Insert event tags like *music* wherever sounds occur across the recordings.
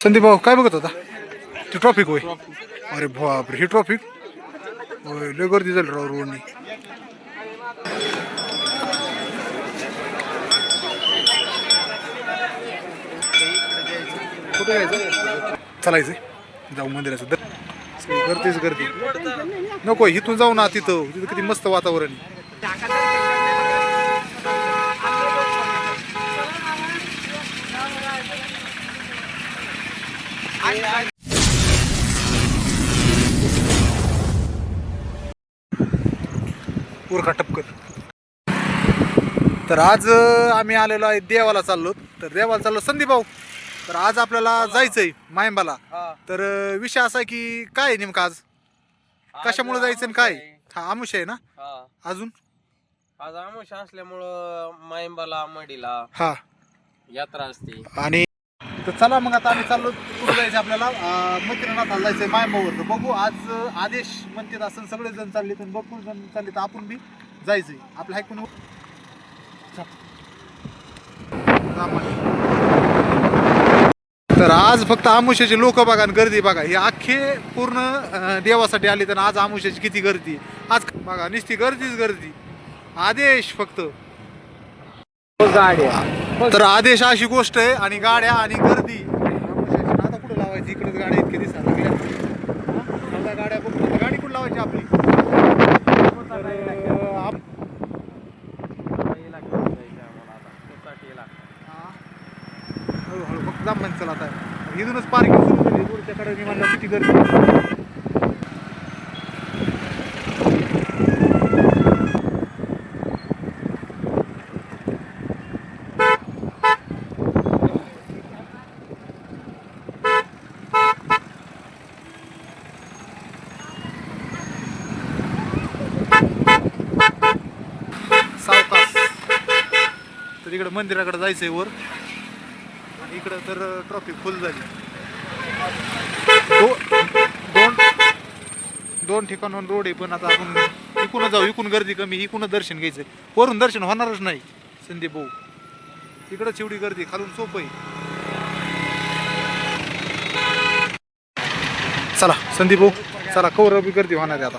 संदीप भाऊ काय बघत होता? ते ट्रॉफिक होय. अरे बापरे हे ट्रॉफिक होय लय गर्दी झाली राव रोडनी. कुठे जायचं? चालायचं. जाऊ मंदिराचं. गर्दीच गर्दी. नको इथून जाऊ ना तिथं. तिथं किती मस्त वातावरण उरका टपकर तर आज आम्ही आलेलो आहे देवाला चाललो. तर देवाला चाललो संदीप भाऊ. तर आज आपल्याला जायचंय मायंबाला तर विषय असा आहे की काय नेमकं आज? कशामुळे जायचं आणि काय? हा आमुष आहे ना? अजून? आज आमुष असल्यामुळं मायंबाला मडीला हा. यात्रा असते. आणि तर चला मग आता आम्ही चाललो. कुठं जायचं आपल्याला? मंत्रीनाथ जायचं आहे मायमावर बघू आज आदेश म्हणतात असं सगळे जण चालले तर भरपूर जण चालले तर आपण बी जायचंय. आपलं ऐकून तर आज फक्त आमुष्याचे लोक बघा आणि गर्दी बघा. हे अख्खे पूर्ण देवासाठी आले तर आज आमुष्याची किती गर्दी. आज बघा नुसती गर्दीच गर्दी. आदेश फक्त. हो, तर आदेश अशी गोष्ट आहे आणि गाड्या आणि गर्दी. आता कुठं लावायची इकडेच गाड्या इतके दिसतात लागल्या? आता गाड्या बघून गाडी कुठं लावायची आपली. हळूहळू फक्त जाम म्हणजे चला आता इथूनच पार्किंग सुरू झाली दूरच्याकडे मी म्हणलं किती गर्दी तर जायचं मंदिराकडे जायचंय वर. आणि इकडं तर ट्रॉफिक फुल झाली. दो- दोन दोन ठिकाणून रोड आहे पण आता आपण इकून जाऊ इकून गर्दी कमी इकून दर्शन घ्यायचंय. वरून दर्शन होणारच नाही संदीप भाऊ. इकडं एवढी गर्दी खालून सोपं आहे. चला संदीप भाऊ चला कवर बी गर्दी होणार आहे आता.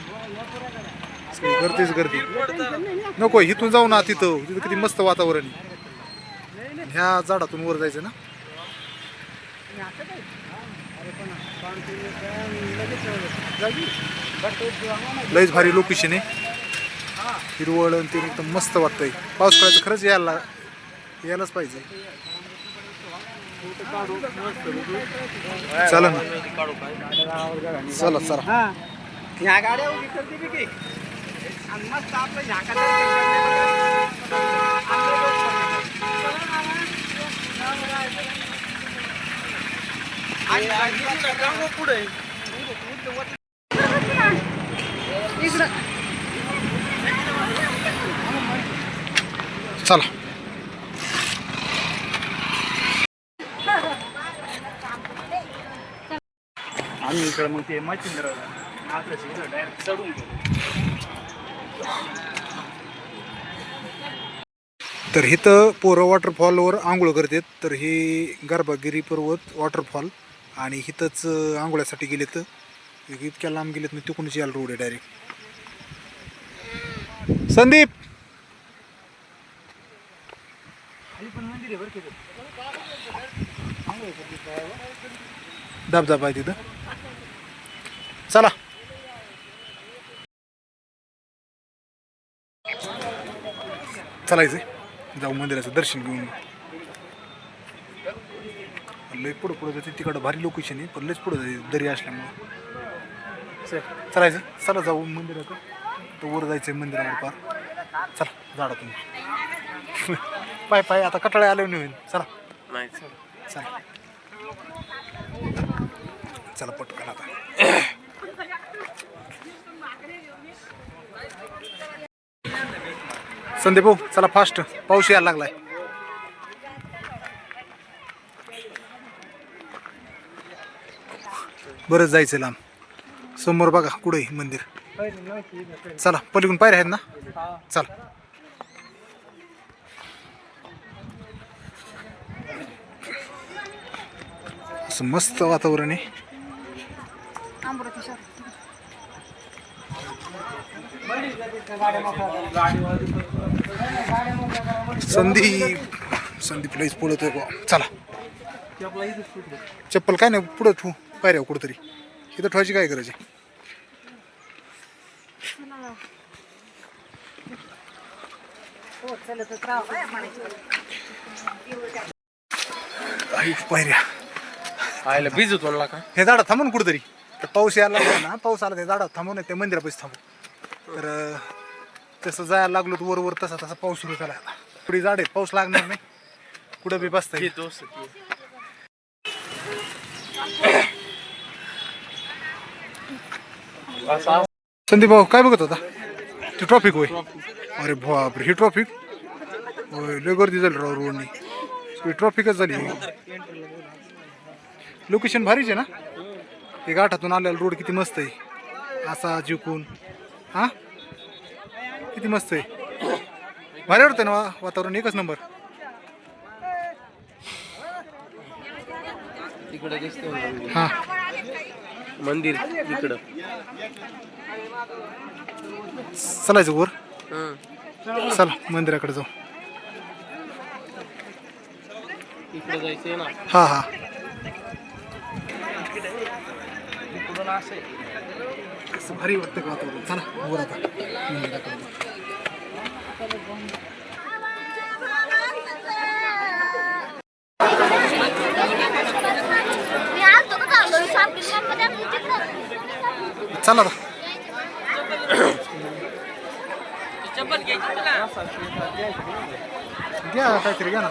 गर्दीच गर्दी. नको इथून जाऊ ना तिथं. तिथं किती मस्त वातावरण आहे. ह्या झाडातून वर जायचं ना? लयच भारी लोकेशन आहे. हिरवळ आणि ते एकदम मस्त वाटतंय. पावसाळ्याचं खरंच यायला यायलाच पाहिजे. चला ना. चला चला. ह्या गाड्या उभी करते बी की आणि मस्त आपलं झाका पुढे चला. आम्ही इकडे मग ते मच्छिंद्र डायरेक्ट चढून तर इथं पोरं वॉटरफॉलवर आंघोळ करतात तर हे गर्भागिरी पर्वत वॉटरफॉल आणि इथंच आंघोळ्यासाठी गेले तर इतक्या लांब गेलेत मी तिकडूनच यायला रोड आहे डायरेक्ट संदीप! धबधबा आहे तिथं. चला. चालायचंय जाऊ मंदिराचं दर्शन घेऊन. लय पुढं पुढं जाते. तिकडं भारी लोकेशन आहे पण लयच पुढं जाते दरी असल्यामुळं. चालायचं. चला जाऊ मंदिराकडं. तर वर जायचंय मंदिरावर पार. चला झाडातून *laughs* पाय पाय आता कटाळे आले नाही होईल चला. नाही चला. चला पटकन आता. संदीप भाऊ चला फास्ट पाऊस यायला लागलाय. बरंच जायचं लांब. समोर बघा कुठे आहे मंदिर? चला पलीकडून पायऱ्या आहेत ना? चला. असं मस्त वातावरण आहे. संदीप संदीप लईच पुढं तो. चला. चप्पल काय नाही पुढं ठू पायऱ्या कुठंतरी. इथं ठेवायची काय गरज आहे? आई, पायऱ्या. आयला का? हे झाडं थांबून कुठंतरी. तर पाऊस यायला लागला ना पाऊस आला ते झाडं थांबून त्या मंदिरापाशी थांबू. तर अं, तसं जायला लागलो तर वरवर तसा तसा पाऊस सुरू झाला आता. पुढे झाड आहेत? पाऊस लागणार नाही. कुठं बी बसता येईल सती. असा संदीप भाऊ काय बघत होता? ते ट्रॉफिक होय. अरे बापरे ही ट्रॉफिक होय लय गर्दी झाली राव रोडनी. सगळी ट्रॉफिकच झाली लोकेशन भारीच आहे ना? हे गाठातून आलेला रोड किती मस्त आहे. असा जिंकून. हा? किती मस्त आहे. भारी वाटतं ना वातावरण? एकच नंबर हां हा. मंदिर इकडं. चलायचं वर. हं. चला मंदिराकडे जाऊ. इकडे जायचंय ना. हा हा. कसं भारी वाटतं का वातावरण. चला वर आता. मंदिराकडे जाऊ. मी आलतो का चाललो शॉपिंगमध्ये आपण तिकडं चला घ्या काहीतरी घ्या ना.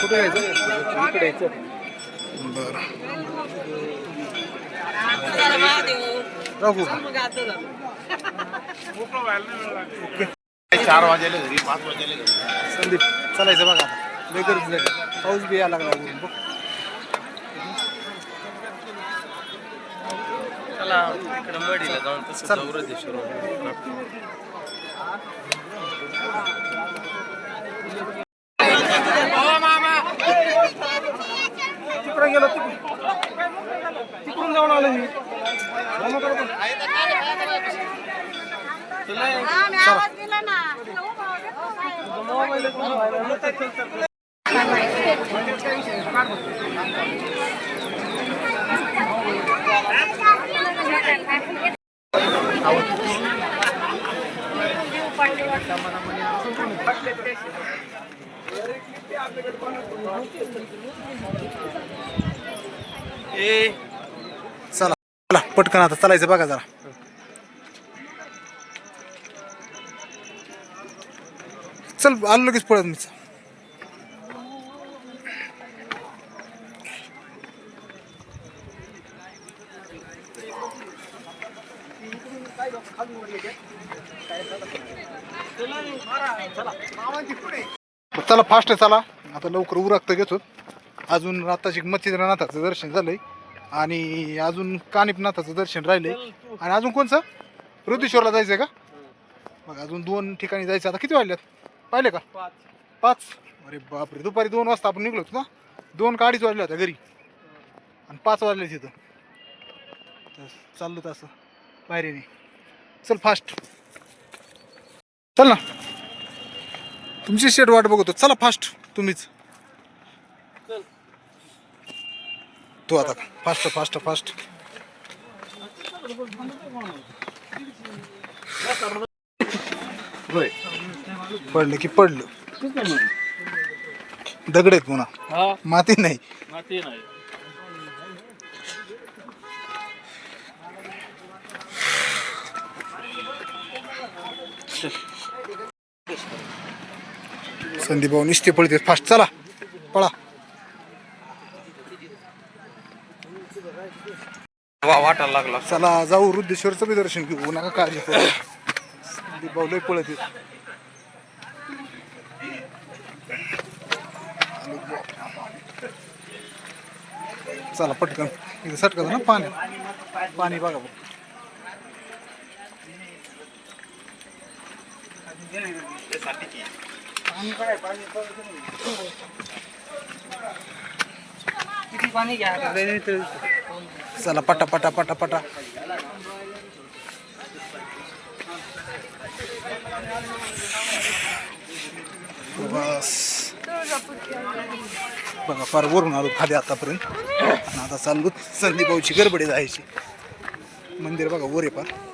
कुठे जायचं. बरं. राहू. चार वाजेले घरी पाच वाजेले घरी. संदीप चालायचं बघा गरज झाली पाऊस बी यायला लागला वरून बघ. चला इकडे मडीला जाऊन तसं चल. जाऊ रदेश्वर तिकडे गेलो तिकडून जाऊन आलो मी. आम्ही आवाज दिला ना. चला चला पटकन आता चालायचं बघा जरा. चल आलो लगेच पळत मी. बरं, चला फास्ट चला. आता लवकर उरकतं घेतो. अजून आताशी मच्छिंद्रनाथाचं दर्शन झालंय. आणि अजून कानिपनाथाचं दर्शन राहिलंय. आणि अजून कोणचं? ऋतुश्वरला जायचंय का? मग अजून दोन ठिकाणी जायचं. आता किती वाजल्यात? पाहिले का? पाच. अरे बापरे दुपारी दोन वाजता आपण निघलो होतो ना? दोन का अडीच वाजल्या होत्या घरी. आणि पाच वाजले तिथं. तर चाललो तसं. बाहेरीने चल फास्ट चल ना. तुमची शेट वाट बघतो. चला फास्ट तुम्हीच. तू आता. फास्ट फास्ट फास्ट पडलं की पडलं. दगड आहेत पुन्हा माती नाही. संदीप भाऊ निस्ते पळते. फास्ट चला. पळा. वा वाटायला लागला. चला जाऊ. वृद्धेश्वरचं बी दर्शन घेऊ. नका काळजी करू. संदीप भाऊ लय पळत. चला पटकन. इथं सटकत ना पाणी. पाणी बघा घ्या चला पटा पटा पटा पटा. बस. बघा फार वरून आलो खाली आतापर्यंत. आणि आता चाललो संदीपाऊची गडबडी जायची. मंदिर बघा वर आहे फार.